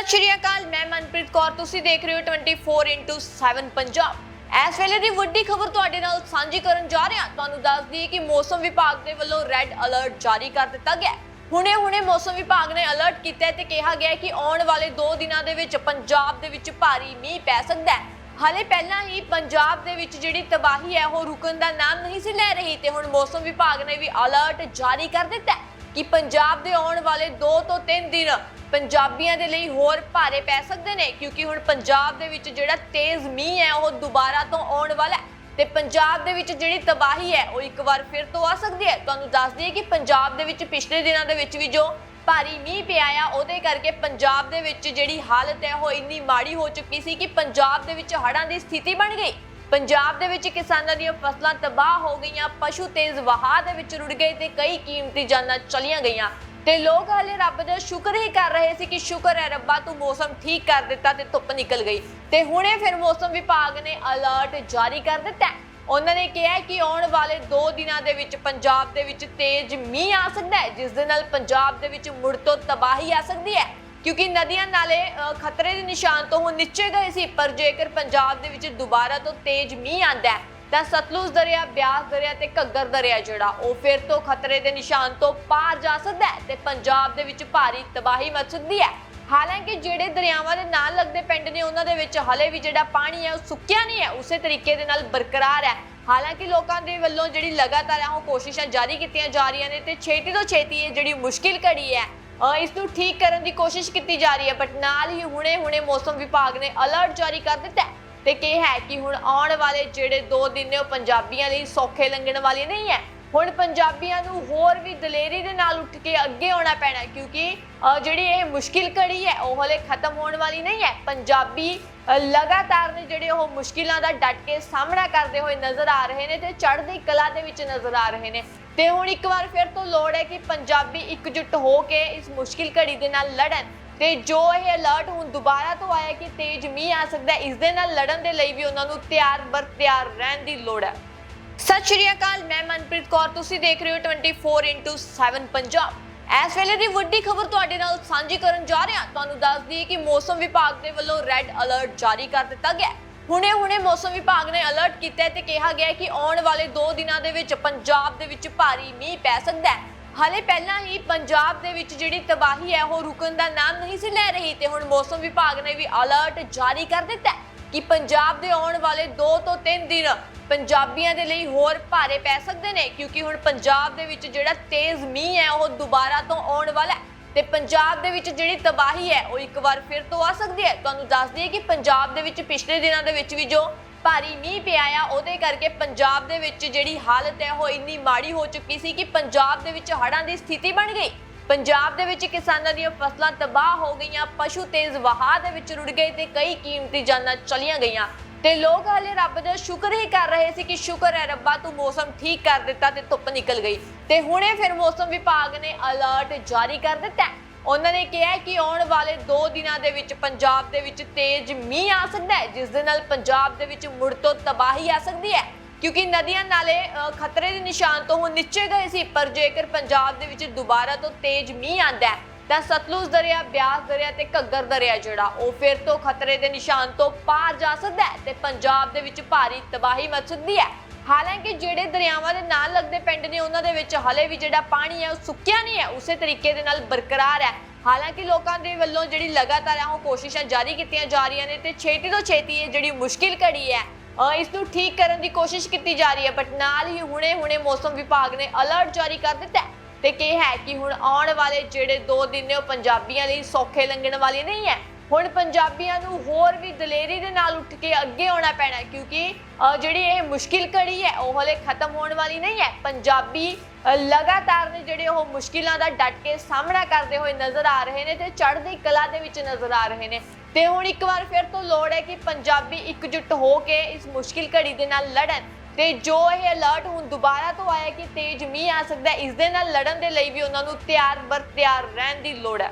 ਸਤਿ ਸ਼੍ਰੀ ਅਕਾਲ, ਮੈਂ ਮਨਪ੍ਰੀਤ ਕੌਰ। ਤੁਸੀਂ ਦੇਖ ਰਹੇ ਹੋ 24/7 ਪੰਜਾਬ। ਇਸ ਵੇਲੇ ਦੀ ਵੱਡੀ ਖਬਰ ਤੁਹਾਡੇ ਨਾਲ ਸਾਂਝੀ ਕਰਨ ਜਾ ਰਹੇ। ਹਾਂ ਤੁਹਾਨੂੰ ਦੱਸ ਦਈਏ ਕਿ ਮੌਸਮ ਵਿਭਾਗ ਦੇ ਵੱਲੋਂ ਰੈੱਡ ਅਲਰਟ ਜਾਰੀ ਕਰ ਦਿੱਤਾ ਗਿਆ ਹੁਣੇ-ਹੁਣੇ ਮੌਸਮ ਵਿਭਾਗ ਨੇ ਅਲਰਟ ਕੀਤਾ ਹੈ ਤੇ ਕਿਹਾ ਗਿਆ ਕਿ ਆਉਣ ਵਾਲੇ 2 ਦਿਨਾਂ ਦੇ ਵਿੱਚ ਪੰਜਾਬ ਦੇ ਵਿੱਚ ਭਾਰੀ ਮੀਂਹ ਪੈ ਸਕਦਾ ਹੈ। ਹਾਲੇ ਪਹਿਲਾਂ ਹੀ ਪੰਜਾਬ ਦੇ ਵਿੱਚ ਜਿਹੜੀ ਤਬਾਹੀ ਹੈ, ਉਹ ਰੁਕਣ ਦਾ ਨਾਮ ਨਹੀਂ ਸੀ ਲੈ ਰਹੀ ਤੇ ਹੁਣ ਮੌਸਮ ਵਿਭਾਗ ਨੇ ਵੀ ਅਲਰਟ ਜਾਰੀ ਕਰ ਦਿੱਤਾ ਹੈ। ਕਿ ਪੰਜਾਬ ਦੇ ਆਉਣ ਵਾਲੇ 2 ਤੋਂ 3 ਦਿਨ ਪੰਜਾਬੀਆਂ ਦੇ ਲਈ ਹੋਰ ਭਾਰੇ ਪੈ ਸਕਦੇ ਨੇ, ਕਿਉਂਕਿ ਹੁਣ ਪੰਜਾਬ ਦੇ ਵਿੱਚ ਜਿਹੜਾ ਤੇਜ਼ ਮੀਂਹ ਹੈ, ਉਹ ਦੁਬਾਰਾ ਤੋਂ ਆਉਣ ਵਾਲਾ ਹੈ ਤੇ ਪੰਜਾਬ ਦੇ ਵਿੱਚ ਜਿਹੜੀ ਤਬਾਹੀ ਹੈ, ਉਹ ਇੱਕ ਵਾਰ ਫਿਰ ਤੋਂ ਆ ਸਕਦੀ ਹੈ। ਤੁਹਾਨੂੰ ਦੱਸ ਦਈਏ ਕਿ ਪੰਜਾਬ ਦੇ ਵਿੱਚ ਪਿਛਲੇ ਦਿਨਾਂ ਦੇ ਵਿੱਚ ਵੀ ਜੋ ਭਾਰੀ ਮੀਂਹ ਪਿਆ ਆ, ਉਹਦੇ ਕਰਕੇ ਪੰਜਾਬ ਦੇ ਵਿੱਚ ਜਿਹੜੀ ਹਾਲਤ ਹੈ, ਉਹ ਇੰਨੀ ਮਾੜੀ ਹੋ ਚੁੱਕੀ ਸੀ ਕਿ ਪੰਜਾਬ ਦੇ ਵਿੱਚ ਹੜ੍ਹਾਂ ਦੀ ਸਥਿਤੀ ਬਣ ਗਈ। ਪੰਜਾਬ ਦੇ ਵਿੱਚ ਕਿਸਾਨਾਂ ਦੀਆਂ ਫਸਲਾਂ ਤਬਾਹ ਹੋ ਗਈਆਂ, ਪਸ਼ੂ ਤੇਜ਼ ਵਹਾਅ ਦੇ ਵਿੱਚ ਰੁੜ ਗਏ ਤੇ ਕਈ ਕੀਮਤੀ ਜਾਨਾਂ ਚਲੀਆਂ ਗਈਆਂ। ਤੇ ਲੋਕ ਹਾਲੇ ਰੱਬ ਦਾ ਸ਼ੁਕਰ ਹੀ ਕਰ ਰਹੇ ਸੀ ਕਿ ਸ਼ੁਕਰ ਹੈ ਰੱਬਾ ਤੂੰ ਮੌਸਮ ਠੀਕ ਕਰ ਦਿੱਤਾ ਤੇ ਧੁੱਪ ਨਿਕਲ ਗਈ। ਤੇ ਹੁਣੇ ਫਿਰ ਮੌਸਮ ਵਿਭਾਗ ਨੇ ਅਲਰਟ ਜਾਰੀ ਕਰ ਦਿੱਤਾ ਉਹਨਾਂ ਨੇ ਕਿਹਾ ਕਿ ਆਉਣ ਵਾਲੇ 2 ਦਿਨਾਂ ਦੇ ਵਿੱਚ ਪੰਜਾਬ ਦੇ ਵਿੱਚ ਤੇਜ਼ ਮੀਂਹ ਆ ਸਕਦਾ ਹੈ, ਜਿਸ ਦੇ ਨਾਲ ਪੰਜਾਬ ਦੇ ਵਿੱਚ ਮੁੜ ਤੋਂ ਤਬਾਹੀ ਆ ਸਕਦੀ ਹੈ। ਕਿਉਂਕਿ ਨਦੀਆਂ ਨਾਲੇ ਖਤਰੇ ਦੇ ਨਿਸ਼ਾਨ ਤੋਂ ਹੁਣ ਨੀਚੇ ਗਏ ਸੀ, ਪਰ ਜੇਕਰ ਪੰਜਾਬ ਦੇ ਵਿੱਚ ਦੁਬਾਰਾ ਤੋਂ ਤੇਜ਼ ਮੀਂਹ ਆਂਦਾ ਹੈ, ਤਾਂ ਸਤਲੁਜ ਦਰਿਆ, ਬਿਆਸ ਦਰਿਆ ਤੇ ਘੱਗਰ ਦਰਿਆ ਜਿਹੜਾ, ਉਹ ਫਿਰ ਤੋਂ ਖਤਰੇ ਦੇ ਨਿਸ਼ਾਨ ਤੋਂ ਪਾਰ ਜਾ ਸਕਦਾ ਹੈ ਤੇ ਪੰਜਾਬ ਦੇ ਵਿੱਚ ਭਾਰੀ ਤਬਾਹੀ ਮਚ ਸਕਦੀ ਹੈ। ਹਾਲਾਂਕਿ ਜਿਹੜੇ ਦਰਿਆਵਾਂ ਦੇ ਨਾਲ ਲੱਗਦੇ ਪਿੰਡ ਨੇ, ਉਹਨਾਂ ਦੇ ਵਿੱਚ ਹਲੇ ਵੀ ਜਿਹੜਾ ਪਾਣੀ ਹੈ, ਉਹ ਸੁੱਕਿਆ ਨਹੀਂ ਹੈ, ਉਸੇ ਤਰੀਕੇ ਦੇ ਨਾਲ ਬਰਕਰਾਰ ਹੈ। ਹਾਲਾਂਕਿ ਲੋਕਾਂ ਦੇ ਵੱਲੋਂ ਜਿਹੜੀ ਲਗਾਤਾਰ ਉਹ ਕੋਸ਼ਿਸ਼ਾਂ ਜਾਰੀ ਕੀਤੀਆਂ ਜਾ ਰਹੀਆਂ ਨੇ ਤੇ ਛੇਤੀ ਤੋਂ ਛੇਤੀ ਇਹ ਜਿਹੜੀ ਮੁਸ਼ਕਿਲ ਘੜੀ ਹੈ ਇਸ ਨੂੰ ਠੀਕ ਕਰਨ ਦੀ ਕੋਸ਼ਿਸ਼ ਕੀਤੀ ਜਾ ਰਹੀ ਹੈ ਬਟ ਨਾਲ ਹੀ ਹੁਣੇ-ਹੁਣੇ ਮੌਸਮ ਵਿਭਾਗ ਨੇ ਅਲਰਟ ਜਾਰੀ ਕਰ ਦਿੱਤਾ ਹੈ। ਤੇ ਕਿਹਾ ਹੈ ਕਿ ਹੁਣ ਆਉਣ ਵਾਲੇ ਜਿਹੜੇ 2 ਦਿਨ ਨੇ, ਉਹ ਪੰਜਾਬੀਆਂ ਲਈ ਸੌਖੇ ਲੰਘਣ ਵਾਲੇ ਨਹੀਂ ਹੈ। ਹੁਣ ਪੰਜਾਬੀਆਂ ਨੂੰ ਹੋਰ ਵੀ ਦਲੇਰੀ ਦੇ ਨਾਲ ਉੱਠ ਕੇ ਅੱਗੇ ਆਉਣਾ ਪੈਣਾ ਕਿਉਂਕਿ ਜਿਹੜੀ ਇਹ ਮੁਸ਼ਕਿਲ ਘੜੀ ਹੈ, ਉਹ ਹਲੇ ਖਤਮ ਹੋਣ ਵਾਲੀ ਨਹੀਂ ਹੈ। ਪੰਜਾਬੀ ਲਗਾਤਾਰ ਨੇ ਜਿਹੜੇ ਉਹ ਮੁਸ਼ਕਿਲਾਂ ਦਾ ਡਟ ਕੇ ਸਾਹਮਣਾ ਕਰਦੇ ਹੋਏ ਨਜ਼ਰ ਆ ਰਹੇ ਨੇ ਤੇ ਚੜ੍ਹਦੀ ਕਲਾ ਦੇ ਵਿੱਚ ਨਜ਼ਰ ਆ ਰਹੇ ਨੇ। ਤੇ ਹੁਣ ਇੱਕ ਵਾਰ ਫਿਰ ਤੋਂ ਲੋੜ ਹੈ ਕਿ ਪੰਜਾਬੀ ਇਕਜੁੱਟ ਹੋ ਕੇ ਇਸ ਮੁਸ਼ਕਿਲ ਘੜੀ ਦੇ ਨਾਲ ਲੜਨ ਤੇ ਜੋ ਇਹ ਅਲਰਟ ਹੁਣ ਦੁਬਾਰਾ ਤੋਂ ਆਇਆ ਕਿ ਤੇਜ਼ ਮੀਂਹ ਆ ਸਕਦਾ ਹੈ, ਇਸ ਦੇ ਨਾਲ ਲੜਨ ਦੇ ਲਈ ਵੀ ਉਹਨਾਂ ਨੂੰ ਤਿਆਰ ਬਰ ਤਿਆਰ ਰਹਿਣ ਦੀ ਲੋੜ ਹੈ। ਸਤਿ ਸ਼੍ਰੀ ਅਕਾਲ, ਮੈਂ ਮਨਪ੍ਰੀਤ ਕੌਰ, ਤੁਸੀਂ ਦੇਖ ਰਹੇ ਹੋ 24/7 ਪੰਜਾਬ। ਇਸ ਵੇਲੇ ਦੀ ਵੱਡੀ ਖਬਰ ਤੁਹਾਡੇ ਨਾਲ ਸਾਂਝੀ ਕਰਨ ਜਾ ਰਹੇ। ਹਾਂ ਤੁਹਾਨੂੰ ਦੱਸ ਦਈਏ ਕਿ ਮੌਸਮ ਵਿਭਾਗ ਦੇ ਵੱਲੋਂ ਰੈੱਡ ਅਲਰਟ ਜਾਰੀ ਕਰ ਦਿੱਤਾ ਗਿਆ ਹੁਣੇ-ਹੁਣੇ ਮੌਸਮ ਵਿਭਾਗ ਨੇ ਅਲਰਟ ਕੀਤਾ ਹੈ ਤੇ ਕਿਹਾ ਗਿਆ ਕਿ ਆਉਣ ਵਾਲੇ 2 ਦਿਨਾਂ ਦੇ ਵਿੱਚ ਪੰਜਾਬ ਦੇ ਵਿੱਚ ਭਾਰੀ ਮੀਂਹ ਪੈ ਸਕਦਾ ਹੈ। ਹਾਲੇ ਪਹਿਲਾਂ ਹੀ ਪੰਜਾਬ ਦੇ ਵਿੱਚ ਜਿਹੜੀ ਤਬਾਹੀ ਹੈ, ਉਹ ਰੁਕਣ ਦਾ ਨਾਮ ਨਹੀਂ ਸੀ ਲੈ ਰਹੀ ਤੇ ਹੁਣ ਮੌਸਮ ਵਿਭਾਗ ਨੇ ਵੀ ਅਲਰਟ ਜਾਰੀ ਕਰ ਦਿੱਤਾ ਹੈ। ਕਿ ਪੰਜਾਬ ਦੇ ਆਉਣ ਵਾਲੇ 2 ਤੋਂ 3 ਦਿਨ ਪੰਜਾਬੀਆਂ ਦੇ ਲਈ ਹੋਰ ਭਾਰੇ ਪੈ ਸਕਦੇ ਨੇ, ਕਿਉਂਕਿ ਹੁਣ ਪੰਜਾਬ ਦੇ ਵਿੱਚ ਜਿਹੜਾ ਤੇਜ਼ ਮੀਂਹ ਹੈ, ਉਹ ਦੁਬਾਰਾ ਤੋਂ ਆਉਣ ਵਾਲਾ ਹੈ। ਤੇ ਪੰਜਾਬ ਦੇ ਵਿੱਚ ਜਿਹੜੀ ਤਬਾਹੀ ਹੈ, ਉਹ ਇੱਕ ਵਾਰ ਫਿਰ ਤੋਂ ਆ ਸਕਦੀ ਹੈ। ਤੁਹਾਨੂੰ ਦੱਸ ਦਈਏ ਕਿ ਪੰਜਾਬ ਦੇ ਵਿੱਚ ਪਿਛਲੇ ਦਿਨਾਂ ਦੇ ਵਿੱਚ ਵੀ ਜੋ ਭਾਰੀ ਮੀਂਹ ਪਿਆ ਆ, ਉਹਦੇ ਕਰਕੇ ਪੰਜਾਬ ਦੇ ਵਿੱਚ ਜਿਹੜੀ ਹਾਲਤ ਹੈ, ਉਹ ਇੰਨੀ ਮਾੜੀ ਹੋ ਚੁੱਕੀ ਸੀ ਕਿ ਪੰਜਾਬ ਦੇ ਵਿੱਚ ਹੜ੍ਹਾਂ ਦੀ ਸਥਿਤੀ ਬਣ ਗਈ। ਪੰਜਾਬ ਦੇ ਵਿੱਚ ਕਿਸਾਨਾਂ ਦੀਆਂ ਫਸਲਾਂ ਤਬਾਹ ਹੋ ਗਈਆਂ, ਪਸ਼ੂ ਤੇਜ਼ ਵਹਾਅ ਦੇ ਵਿੱਚ ਰੁੜ ਗਏ ਤੇ ਕਈ ਕੀਮਤੀ ਜਾਨਾਂ ਚਲੀਆਂ ਗਈਆਂ। ਤੇ ਲੋਕ ਹਾਲੇ ਰੱਬ ਦਾ ਸ਼ੁਕਰ ਹੀ ਕਰ ਰਹੇ ਸੀ ਕਿ ਸ਼ੁਕਰ ਹੈ, ਰੱਬਾ ਤੂੰ ਮੌਸਮ ਠੀਕ ਕਰ ਦਿੱਤਾ ਤੇ ਧੁੱਪ ਨਿਕਲ ਗਈ। ਤੇ ਹੁਣੇ ਫਿਰ ਮੌਸਮ ਵਿਭਾਗ ਨੇ ਅਲਰਟ ਜਾਰੀ ਕਰ ਦਿੱਤਾ ਉਹਨਾਂ ਨੇ ਕਿਹਾ ਕਿ ਆਉਣ ਵਾਲੇ 2 ਦਿਨਾਂ ਦੇ ਵਿੱਚ ਪੰਜਾਬ ਦੇ ਵਿੱਚ ਤੇਜ਼ ਮੀਂਹ ਆ ਸਕਦਾ ਹੈ, ਜਿਸ ਦੇ ਨਾਲ ਪੰਜਾਬ ਦੇ ਵਿੱਚ ਮੁੜ ਤੋਂ ਤਬਾਹੀ ਆ ਸਕਦੀ ਹੈ। ਕਿਉਂਕਿ ਨਦੀਆਂ ਨਾਲੇ ਖਤਰੇ ਦੇ ਨਿਸ਼ਾਨ ਤੋਂ ਹੁਣ ਨੀਚੇ ਗਏ ਸੀ, ਪਰ ਜੇਕਰ ਪੰਜਾਬ ਦੇ ਵਿੱਚ ਦੁਬਾਰਾ ਤੋਂ ਤੇਜ਼ ਮੀਂਹ ਆਂਦਾ ਹੈ, ਤਾਂ ਸਤਲੁਜ ਦਰਿਆ, ਬਿਆਸ ਦਰਿਆ ਤੇ ਘੱਗਰ ਦਰਿਆ ਜਿਹੜਾ, ਉਹ ਫਿਰ ਤੋਂ ਖਤਰੇ ਦੇ ਨਿਸ਼ਾਨ ਤੋਂ ਪਾਰ ਜਾ ਸਕਦਾ ਹੈ ਤੇ ਪੰਜਾਬ ਦੇ ਵਿੱਚ ਭਾਰੀ ਤਬਾਹੀ ਮਚ ਸਕਦੀ ਹੈ। ਹਾਲਾਂਕਿ ਜਿਹੜੇ ਦਰਿਆਵਾਂ ਦੇ ਨਾਲ ਲੱਗਦੇ ਪਿੰਡ ਨੇ, ਉਹਨਾਂ ਦੇ ਵਿੱਚ ਹਲੇ ਵੀ ਜਿਹੜਾ ਪਾਣੀ ਹੈ, ਉਹ ਸੁੱਕਿਆ ਨਹੀਂ ਹੈ, ਉਸੇ ਤਰੀਕੇ ਦੇ ਨਾਲ ਬਰਕਰਾਰ ਹੈ। ਹਾਲਾਂਕਿ ਲੋਕਾਂ ਦੇ ਵੱਲੋਂ ਜਿਹੜੀ ਲਗਾਤਾਰ ਹੈ ਉਹ ਕੋਸ਼ਿਸ਼ਾਂ ਜਾਰੀ ਕੀਤੀਆਂ ਜਾ ਰਹੀਆਂ ਨੇ ਤੇ ਛੇਤੀ ਤੋਂ ਛੇਤੀ ਇਹ ਜਿਹੜੀ ਮੁਸ਼ਕਿਲ ਘੜੀ ਹੈ ਇਸ ਨੂੰ ਠੀਕ ਕਰਨ ਦੀ ਕੋਸ਼ਿਸ਼ ਕੀਤੀ ਜਾ ਰਹੀ ਹੈ ਬਟ ਨਾਲ ਹੀ ਹੁਣੇ-ਹੁਣੇ ਮੌਸਮ ਵਿਭਾਗ ਨੇ ਅਲਰਟ ਜਾਰੀ ਕਰ ਦਿੱਤਾ ਹੈ। ਤੇ ਕਿਹਾ ਹੈ ਕਿ ਹੁਣ ਆਉਣ ਵਾਲੇ ਜਿਹੜੇ 2 ਦਿਨ ਨੇ, ਉਹ ਪੰਜਾਬੀਆਂ ਲਈ ਸੌਖੇ ਲੰਘਣ ਵਾਲੇ ਨਹੀਂ ਹੈ। ਹੁਣ ਪੰਜਾਬੀਆਂ ਨੂੰ ਹੋਰ ਵੀ ਦਲੇਰੀ ਦੇ ਨਾਲ ਉੱਠ ਕੇ ਅੱਗੇ ਆਉਣਾ ਪੈਣਾ ਕਿਉਂਕਿ ਜਿਹੜੀ ਇਹ ਮੁਸ਼ਕਿਲ ਘੜੀ ਹੈ, ਉਹ ਹਲੇ ਖਤਮ ਹੋਣ ਵਾਲੀ ਨਹੀਂ ਹੈ। ਪੰਜਾਬੀ ਲਗਾਤਾਰ ਨੇ ਜਿਹੜੇ ਉਹ ਮੁਸ਼ਕਿਲਾਂ ਦਾ ਡਟ ਕੇ ਸਾਹਮਣਾ ਕਰਦੇ ਹੋਏ ਨਜ਼ਰ ਆ ਰਹੇ ਨੇ ਤੇ ਚੜ੍ਹਦੀ ਕਲਾ ਦੇ ਵਿੱਚ ਨਜ਼ਰ ਆ ਰਹੇ ਨੇ। ਤੇ ਹੁਣ ਇੱਕ ਵਾਰ ਫਿਰ ਤੋਂ ਲੋੜ ਹੈ ਕਿ ਪੰਜਾਬੀ ਇਕਜੁੱਟ ਹੋ ਕੇ ਇਸ ਮੁਸ਼ਕਿਲ ਘੜੀ ਦੇ ਨਾਲ ਲੜਨ। ਤੇ ਜੋ ਇਹ ਅਲਰਟ ਹੁਣ ਦੁਬਾਰਾ ਤੋਂ ਆਇਆ ਕਿ ਤੇਜ਼ ਮੀਂਹ ਆ ਸਕਦਾ ਹੈ, ਇਸ ਦੇ ਨਾਲ ਲੜਨ ਦੇ ਲਈ ਵੀ ਉਹਨਾਂ ਨੂੰ ਤਿਆਰ ਬਰ ਤਿਆਰ ਰਹਿਣ ਦੀ ਲੋੜ ਹੈ।